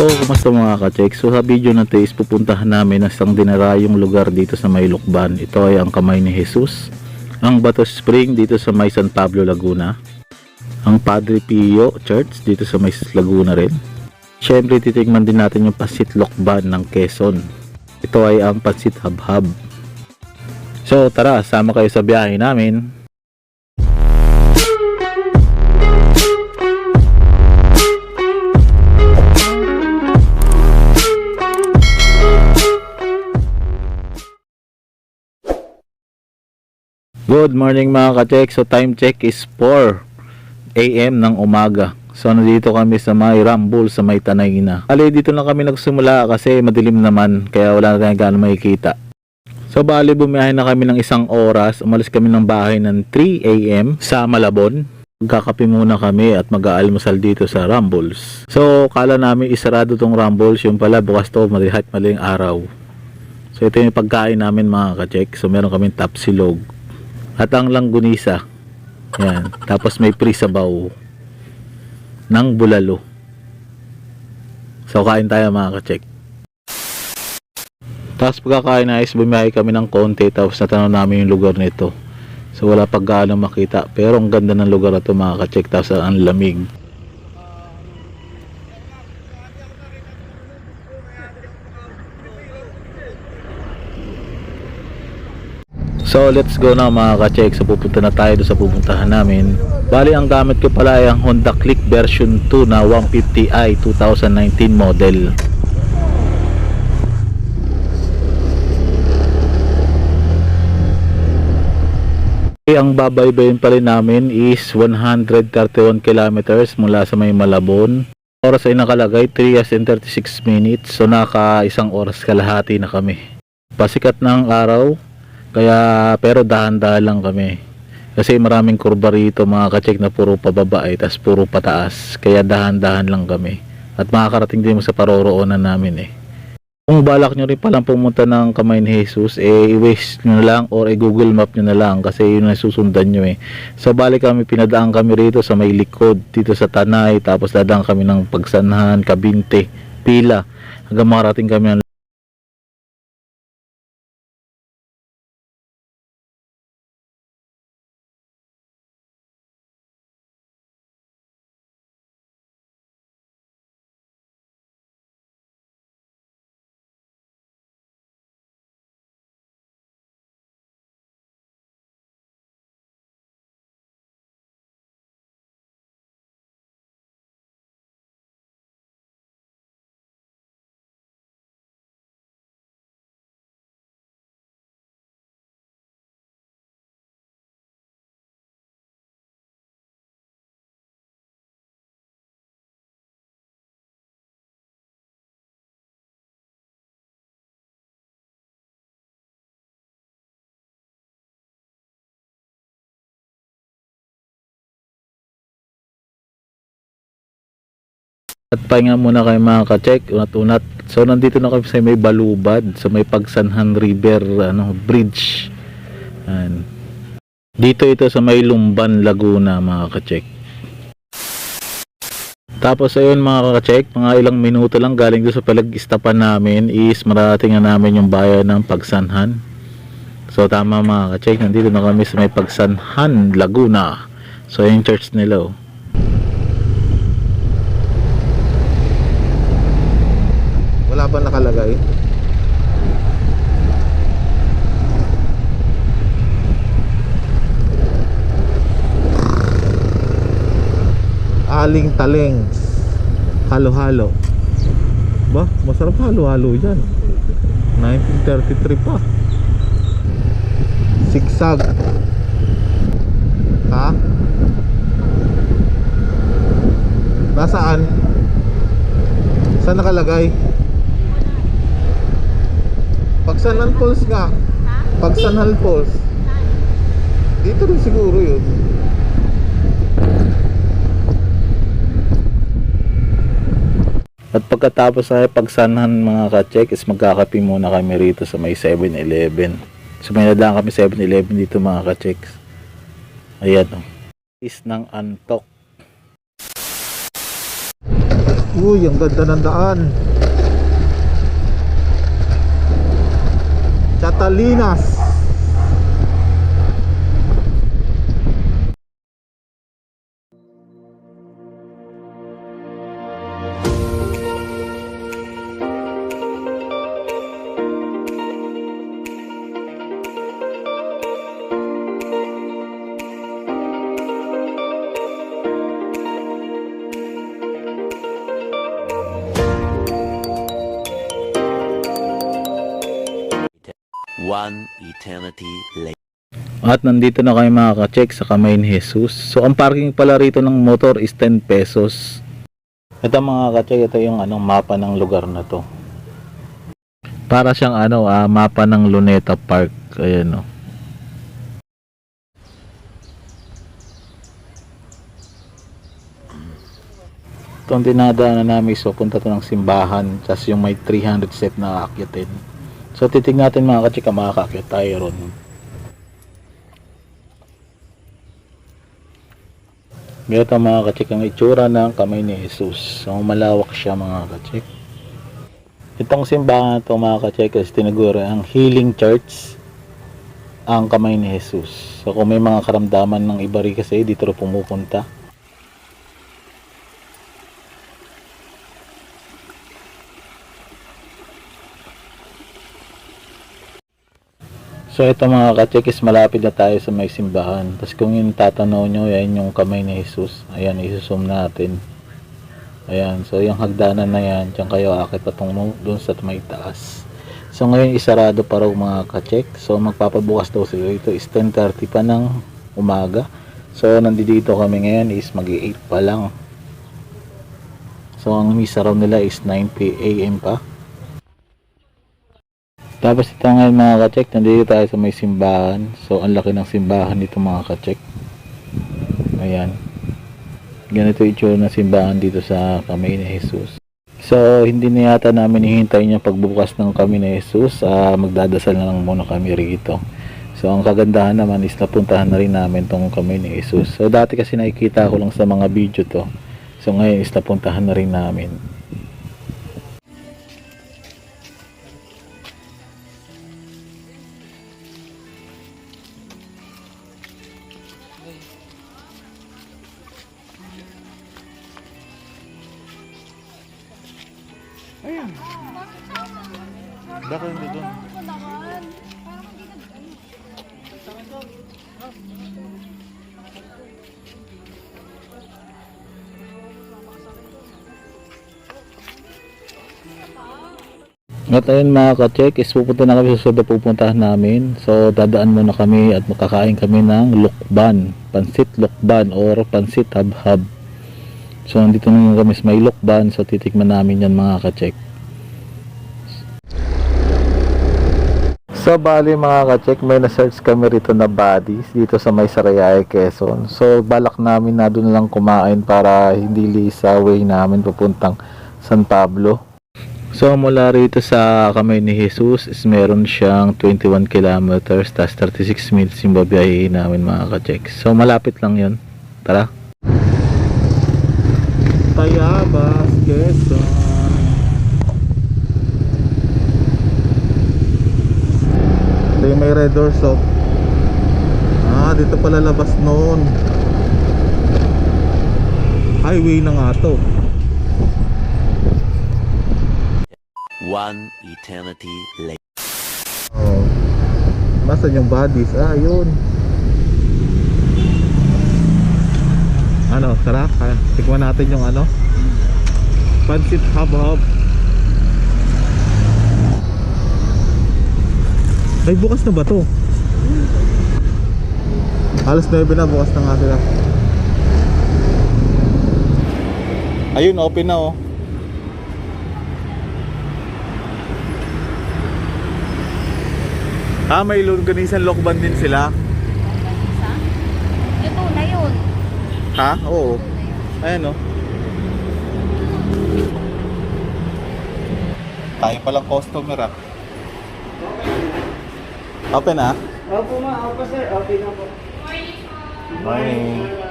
So, kumusta mga ka-check? So, sa video na to is pupuntahan namin ang isang dinarayong lugar dito sa May Lukban. Ito ay ang Kamay ni Jesus. Ang Bato Spring dito sa May San Pablo, Laguna. Ang Padre Pio Church dito sa May Laguna rin. Siyempre, titigman din natin yung Pasit Lokban ng Quezon. Ito ay ang Pasit Habhab. So, tara, sama kayo sa biyahe namin. Good morning mga ka-check. So time check is 4 AM ng umaga. So nandito kami sa may Rambul sa may Tanay na. Ali dito lang kami nagsimula kasi madilim naman kaya wala na tayong gaano makikita. So bali bumiyahe na kami ng isang oras. Umalis kami ng bahay ng 3 AM sa Malabon. Magkakape muna kami at mag-aalmusal dito sa Rumbles. So kala namin isarado tong Rumbles. Yung pala bukas to malihat maling araw. So ito yung pagkain namin mga ka-check. So meron kaming tapsilog at ang langgunisa. Yan. Tapos may prisabaw ng bulalo. So kain tayo mga ka-check. Tapos pagkakain na is bumiyahe kami ng konti tapos natanong namin yung lugar nito. So wala gaano makita pero ang ganda ng lugar na to mga ka-check tapos ang lamig. So let's go na mga ka-check. So pupunta na tayo sa pupuntahan namin. Bali ang gamit ko pala ay ang Honda Click version 2 na 150i 2019 model. Okay, ang babaybayin pa rin namin is 131 kilometers mula sa may Malabon. Oras ay nakalagay 3 hours and 36 minutes. So naka isang oras kalahati na kami. Pasikat ng araw, kaya pero dahan-dahan lang kami. Kasi maraming kurba rito mga ka-check na puro pababa eh, tas puro pataas. Kaya dahan-dahan lang kami. At makakarating din mo sa paroroonan namin eh. Kung balak nyo rin palang pumunta ng Kamay ni Jesus, eh i-waste nyo na lang or i-google map nyo na lang kasi yun ang susundan nyo eh. So bali kami, pinadaan kami rito sa may likod, dito sa Tanay, tapos dadaan kami ng Pagsanhan, Kabinte, Pila, hanggang makarating kami ng At pahinga muna kayo mga ka-check, unat-unat. So nandito na kami sa may Balubad, sa may Pagsanhan River ano, Bridge. Yan. Dito ito sa may Lumban, Laguna mga ka-check. Tapos ayun mga ka-check, mga ilang minuto lang galing doon sa palag-istapan namin is marating na namin yung bayan ng Pagsanhan. So tama mga ka-check, nandito na kami sa may Pagsanhan, Laguna. So yung church nila oh. Wala ba nakalagay? Aling taleng Halo-halo Ba? Masarap halo-halo yan 1933 pa Sigsag Ha? Nasaan? Saan nakalagay? Pagsanal Falls nga. Pagsanal Falls. Dito rin siguro yun. At pagkatapos ay pagsanhan mga ka-check is magkakape muna kami rito sa may 7-Eleven. So may nadaan kami 7-Eleven dito mga ka-check. Ayan o. Is ng antok. Uy, ang ganda ng daan. Catalinas. One eternity later. At nandito na kayo mga ka-check sa Kamay ni Jesus. So ang parking pala rito ng motor is 10 pesos. Ito mga ka-check, ito yung anong mapa ng lugar na to. Para siyang ano, ah, mapa ng Luneta Park. Ayan oh. Ito ang dinadaanan namin. So punta to ng simbahan. Tapos yung may 300 step na akyatin. So titignan natin mga ka-check, ah, makakakyat tayo ron. Ganito mga kachik ang itsura ng kamay ni Jesus. So malawak siya mga kachik. Itong simbahan na ito mga kachik is tinaguri ang Healing Church ang kamay ni Jesus. So kung may mga karamdaman ng iba rin kasi dito rin pumupunta. So ito mga kachik is malapit na tayo sa may simbahan. Tapos kung yung tatanaw nyo, yan yung kamay ni Jesus. Ayan, isusum natin. Ayan, so yung hagdanan na yan, dyan kayo akit patungo dun sa may taas. So ngayon isarado pa raw mga kachik. So magpapabukas daw sila ito is 10.30 pa ng umaga. So nandito kami ngayon is mag 8 pa lang. So ang misa raw nila is 9 p.m. pa. Tapos ito ngayon mga kachek, nandito tayo sa may simbahan. So ang laki ng simbahan nito mga kachek. Ayan. Ganito itsura ng simbahan dito sa kamay ni Jesus. So hindi na yata namin hihintay niya pagbukas ng kami ni Jesus. Ah, magdadasal na lang muna kami rito. So ang kagandahan naman is napuntahan na rin namin tong kamay ni Jesus. So dati kasi nakikita ko lang sa mga video to. So ngayon is napuntahan na rin namin. At ayun mga ka-check, is pupunta na kami sa susunod pupuntahan namin. So dadaan muna kami at makakain kami ng lukban, pansit lukban or pansit habhab. So nandito na kami sa may lukban, so titikman namin yan mga ka-check. So bali mga ka-check, may na-search kami rito na bodies dito sa may Sarayae, Quezon. So balak namin na doon lang kumain para hindi lisa way namin papuntang San Pablo. So mula rito sa kamay ni Jesus is meron siyang 21 kilometers tas 36 minutes yung babiyahin namin mga ka-check. So malapit lang yun. Tara. Tayabas, Quezon. Ito yung may red doors oh. Ah, dito pala labas noon. Highway na nga to. One eternity later. Oh. Yung bodies? Ah, yun. Ano, tara, kaya tikman natin yung ano. Pansit Hub Hub. Ay, bukas na ba to? Alas 9 na, bukas na nga sila. Ayun, open na oh. Ah, may longganisan lokban din sila. Ito na yun. Ha? Oo. Ayan o. Tayo palang customer ah. Open ah. Opo ma, opo sir, okay na po. Morning.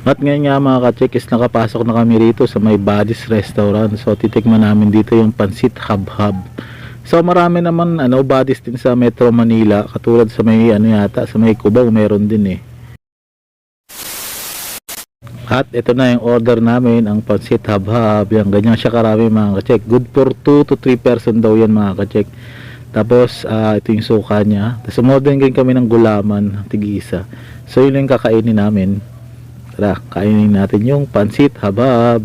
At ngayon nga mga ka-check is nakapasok na kami rito sa may Buddies Restaurant. So titikman namin dito yung Pansit Hab-Hab. So marami naman ano Buddies din sa Metro Manila katulad sa may ano yata sa may Cubao meron din eh. At ito na yung order namin ang Pansit Hab-Hab. Yan ganyan siya karami mga ka-check. Good for 2 to 3 person daw yan mga ka-check. Tapos ah, ito yung suka niya. Tapos umorder din kami ng gulaman, tigisa. So yun yung kakainin namin. Tara, kainin natin yung pansit habab.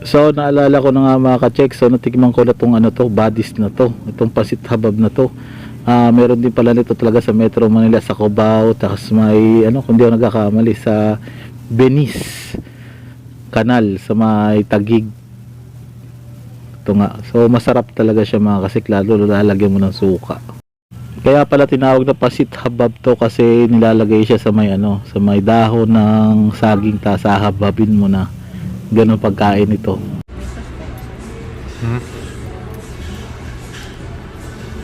So, naalala ko na nga mga ka-check. So, natikman ko na tong ano to, badis na to. Itong pansit habab na to. Ah, meron din pala nito talaga sa Metro Manila, sa Cubao. Tapos may, ano, kung di ako nagkakamali, sa Venice Canal, sa may Tagig. Ito nga. So, masarap talaga siya mga kasik. Lalo lalagyan mo ng suka. Kaya pala tinawag na pasit habab to kasi nilalagay siya sa may ano, sa may dahon ng saging ta sa hababin mo na. Ganun pagkain ito.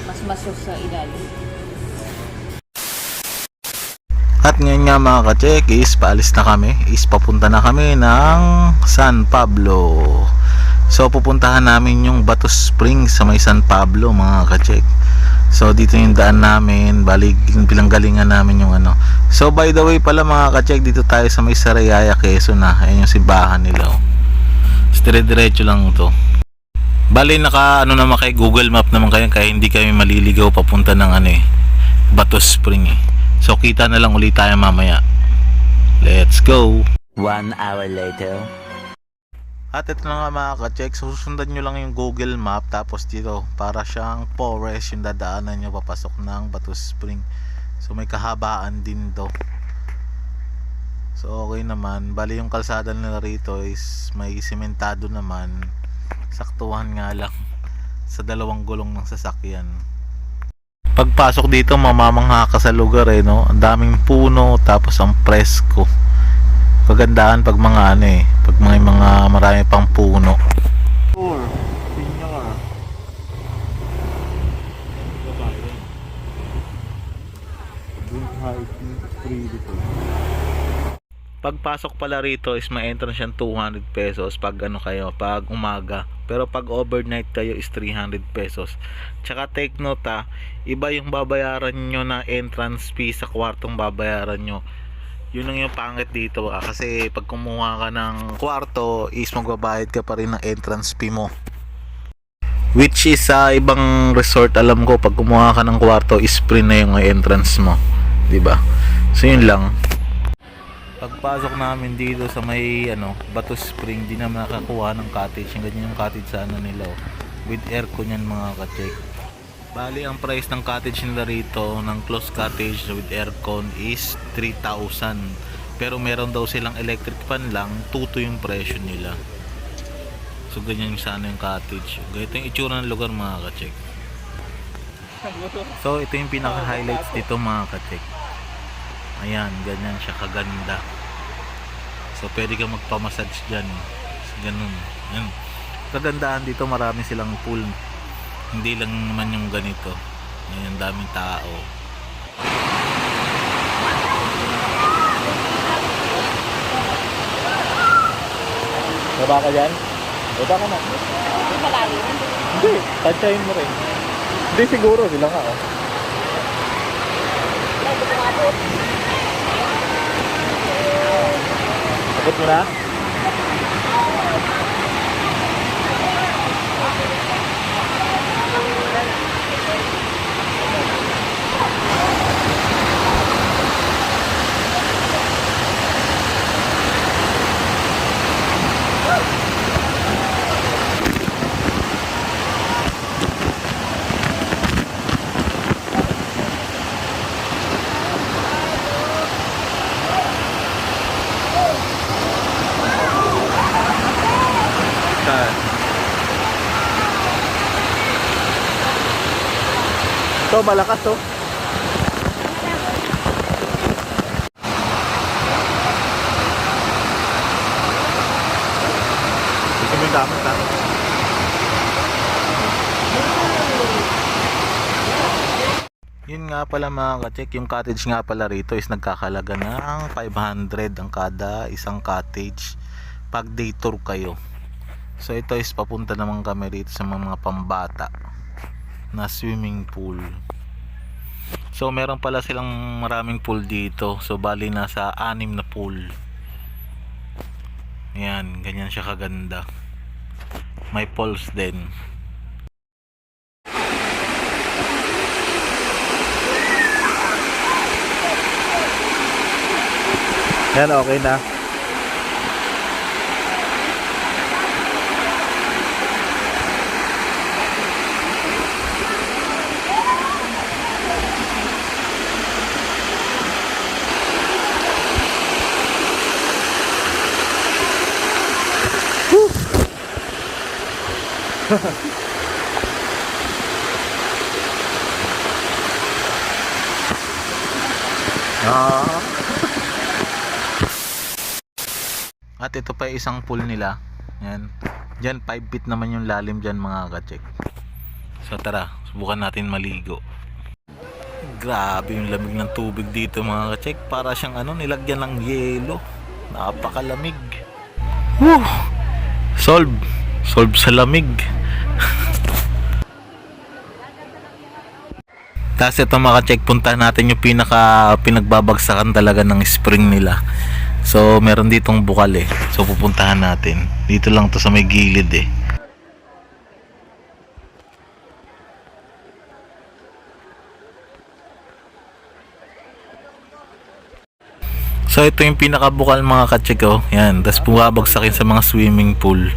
mas masos sa ilalim. At ngayon nga mga ka-check is paalis na kami. Is papunta na kami ng San Pablo. So pupuntahan namin yung Bato Springs sa may San Pablo mga ka-check. So dito yung daan namin, bali pinanggalingan namin yung ano. So by the way pala mga ka-check dito tayo sa may Sarayaya Quezon na. Ayun yung simbahan nila. Oh. Dire-diretso lang to. Bali naka ano naman kay Google Map naman kayo kaya hindi kami maliligaw papunta ng ano eh Bato Spring eh. So kita na lang ulit tayo mamaya. Let's go. One hour later. At ito na nga mga ka-check, susundan nyo lang yung Google Map tapos dito para siyang forest yung dadaanan nyo papasok ng Bato Spring. So may kahabaan din to. So okay naman, bali yung kalsada nila rito is may simentado naman. Saktuhan nga lang sa dalawang gulong ng sasakyan. Pagpasok dito mamamangha ka sa lugar eh no. Ang daming puno tapos ang presko. Kagandahan pag mga ano eh, pag mga mga marami pang puno. Four. Pagpasok pala rito is may entrance siyang 200 pesos pag ano kayo, pag umaga. Pero pag overnight kayo is 300 pesos. Tsaka take note ha, iba yung babayaran nyo na entrance fee sa kwartong babayaran nyo. Yun ang yung pangit dito ah, kasi pag kumuha ka ng kwarto is magbabayad ka pa rin ng entrance fee mo. Which is sa ibang resort alam ko pag kumuha ka ng kwarto is free na yung entrance mo. 'Di ba? So yun lang pagpasok namin dito sa may ano Bato Spring di naman nakakuha ng cottage yung ganyan yung cottage sa ano nila oh. with aircon yan mga ka-check bali ang price ng cottage nila rito ng closed cottage with aircon is 3,000 pero meron daw silang electric fan lang tuto yung presyo nila so ganyan yung sana yung cottage ganito yung itsura ng lugar mga ka-check so ito yung pinaka highlights dito mga ka-check Ayan, ganyan siya kaganda. So, pwede ka magpamassage dyan. Ganun. Yan. Kagandaan dito, marami silang pool. Hindi lang naman yung ganito. Ayan, daming tao. Baba ka dyan? Baba ka na. Hindi malalim. Hindi, tansyahin mo rin. Hindi siguro, sila ka. Oh. Abot mo na? Ito, malakas to. Yung gamit ha? Yun nga pala mga ka-check, yung cottage nga pala rito is nagkakalaga ng 500 ang kada isang cottage pag day tour kayo. So ito is papunta naman kami rito sa mga pambata na swimming pool. So meron pala silang maraming pool dito. So bali nasa anim na pool. Yan, ganyan siya kaganda. May pools din. Yan, okay na. Ah. At ito pa yung isang pool nila. Yan. Diyan 5 feet naman yung lalim diyan mga ka-check. So tara, subukan natin maligo. Grabe yung lamig ng tubig dito mga ka-check. Para siyang ano, nilagyan ng yelo. Napakalamig. Woo! Solve. Solve sa lamig. Tapos ito mga check puntahan natin yung pinaka pinagbabagsakan talaga ng spring nila. So meron ditong bukal eh. So pupuntahan natin. Dito lang to sa may gilid eh. So ito yung pinakabukal mga katsik oh. Yan. Tapos bumabagsakin sa mga swimming pool.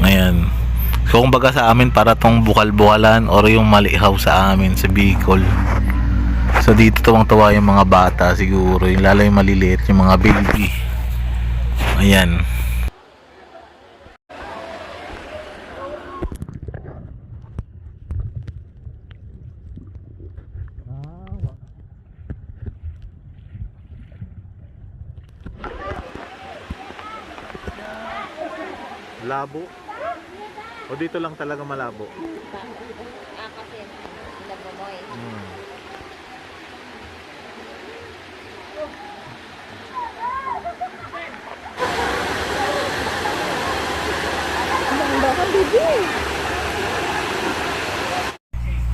Ayan. So kung baga sa amin para tong bukal-bukalan or yung malihaw sa amin sa Bicol. So dito tuwang-tuwa yung mga bata siguro, yung lalo yung maliliit, yung mga baby. Ayan. Labo. O dito lang talaga malabo. Ah, kasi mo eh. Hmm.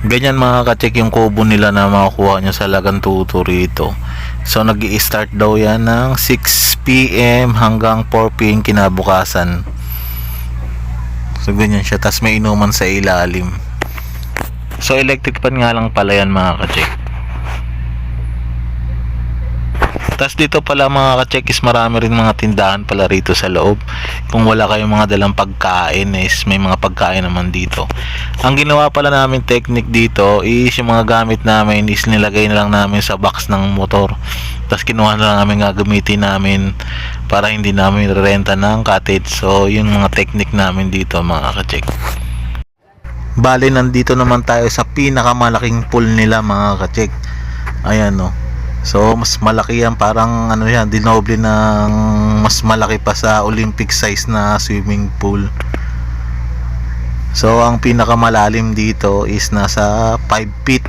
Ganyan mga katsik yung kubo nila na makukuha nyo sa Lagan Tuto rito. So nag start daw yan ng 6pm hanggang 4pm kinabukasan. So ganyan siya. Tapos may inuman sa ilalim. So electric pan nga lang pala yan mga katsik. Tapos dito pala mga ka-check is marami rin mga tindahan pala rito sa loob. Kung wala kayong mga dalang pagkain is may mga pagkain naman dito. Ang ginawa pala namin technique dito is yung mga gamit namin is nilagay na lang namin sa box ng motor. Tapos kinuha na lang namin gagamitin namin para hindi namin renta ng cottage. So yung mga technique namin dito mga ka-check. Bali nandito naman tayo sa pinakamalaking pool nila mga ka-check. Ayan no. So mas malaki yan parang ano yan dinoble ng mas malaki pa sa Olympic size na swimming pool. So ang pinakamalalim dito is nasa 5 feet.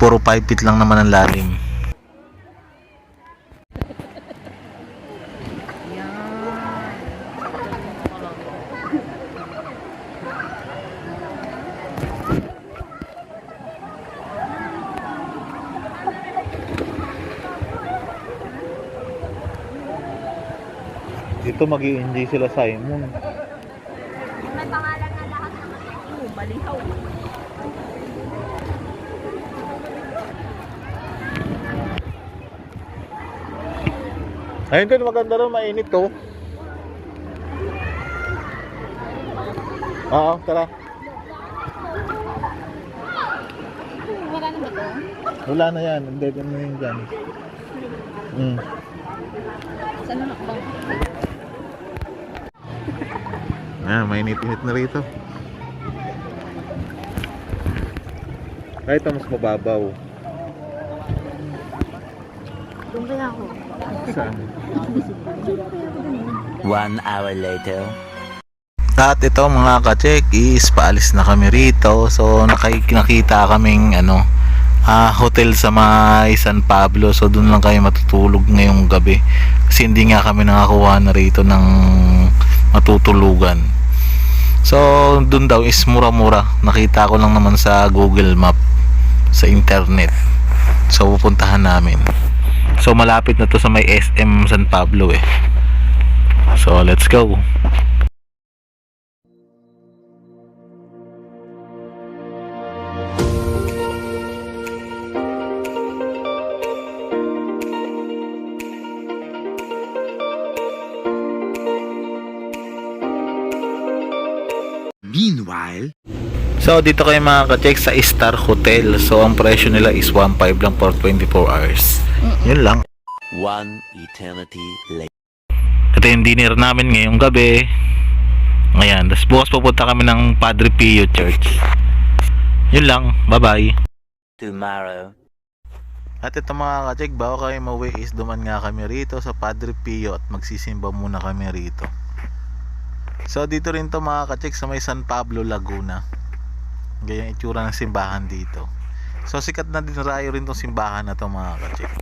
Puro 5 feet lang naman ang lalim. Dito mag enjoy sila Simon. May pangalan na lahat ng Oo, balihaw. Ayun din maganda rin mainit to. Oo, tara. Wala na ba ito? Wala na yan. Hindi na yun dyan. Mm. Saan na nakabang? Ah, mainit-init na rito. Kahit mas mababaw. Doon kaya ako. Saan? One hour later. At ito mga ka-check is paalis na kami rito. So nakita kaming ano ah, hotel sa may San Pablo. So doon lang kami matutulog ngayong gabi. Kasi hindi nga kami nakakuha na rito ng matutulugan. So doon daw is mura-mura. Nakita ko lang naman sa Google Map sa internet. So pupuntahan namin. So malapit na to sa may SM San Pablo eh. So let's go. Meanwhile, So dito kayo mga ka-check sa Star Hotel. So ang presyo nila is 1.5 lang for 24 hours. Yun lang. One eternity later. Ito yung dinner namin ngayong gabi. Ayan, tapos bukas pupunta kami ng Padre Pio Church. Yun lang, bye-bye. Tomorrow. At ito mga ka-check, bago kayo mauwi is duman nga kami rito sa Padre Pio at magsisimba muna kami rito. So dito rin to mga ka-check sa may San Pablo, Laguna. Ganyan itsura ng simbahan dito. So sikat na din rayo rin tong simbahan na to mga ka-check.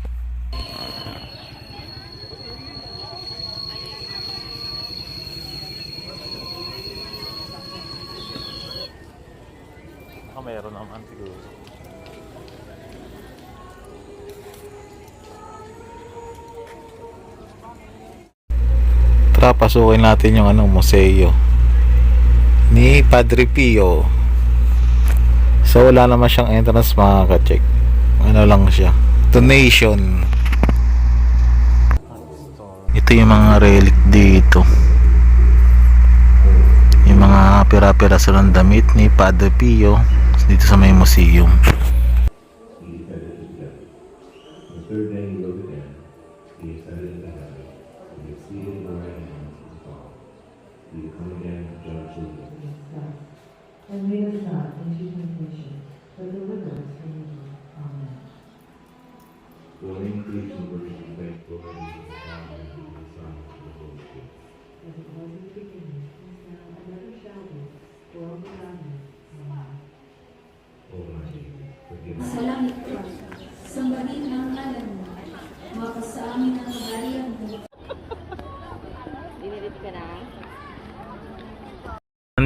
Baka meron naman siguro. Tara, pasukin natin yung ano, museo ni Padre Pio. So, wala naman siyang entrance mga ka-check. Ano lang siya. Donation. Ito yung mga relic dito. Yung mga pira-piraso ng damit ni Padre Pio dito sa may museum. And lead us not into temptation, but deliver us from evil. Amen. As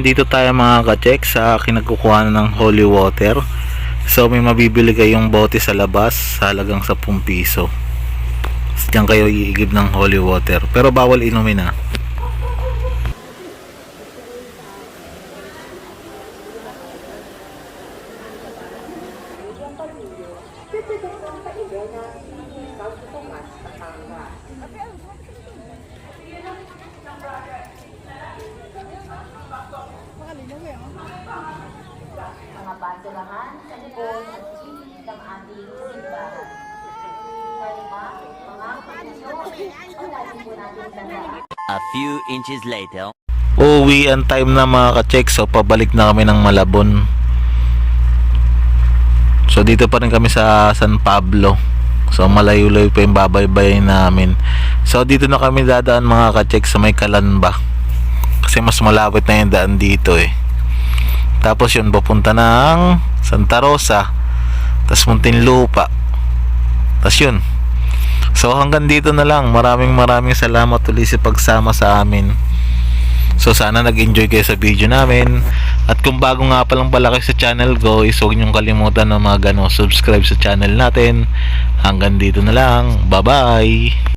Nandito tayo mga ka-check sa kinagkukuha ng holy water. So may mabibili kayong bote sa labas halagang 10 piso. Diyan kayo iigib ng holy water. Pero bawal inumin ah. Mga basurahan sa likod at ng ating simbahan. Kalima, mga kondisyon ang lagi po natin tandaan. A few inches later. Uwi ang time na mga ka-check. So pabalik na kami ng Malabon. So dito pa rin kami sa San Pablo. So malayo-layo pa yung babaybay namin. So dito na kami dadaan mga ka-check sa may Kalanba. Kasi mas malapit na yung daan dito eh. Tapos yun papunta ng Santa Rosa. Tapos Muntinlupa. Tapos yun. So hanggang dito na lang. Maraming maraming salamat ulit sa pagsama sa amin. So sana nag-enjoy kayo sa video namin. At kung bago nga pa lang pala kayo sa channel ko, is huwag niyong kalimutan na mag ano, subscribe sa channel natin. Hanggang dito na lang. Bye-bye!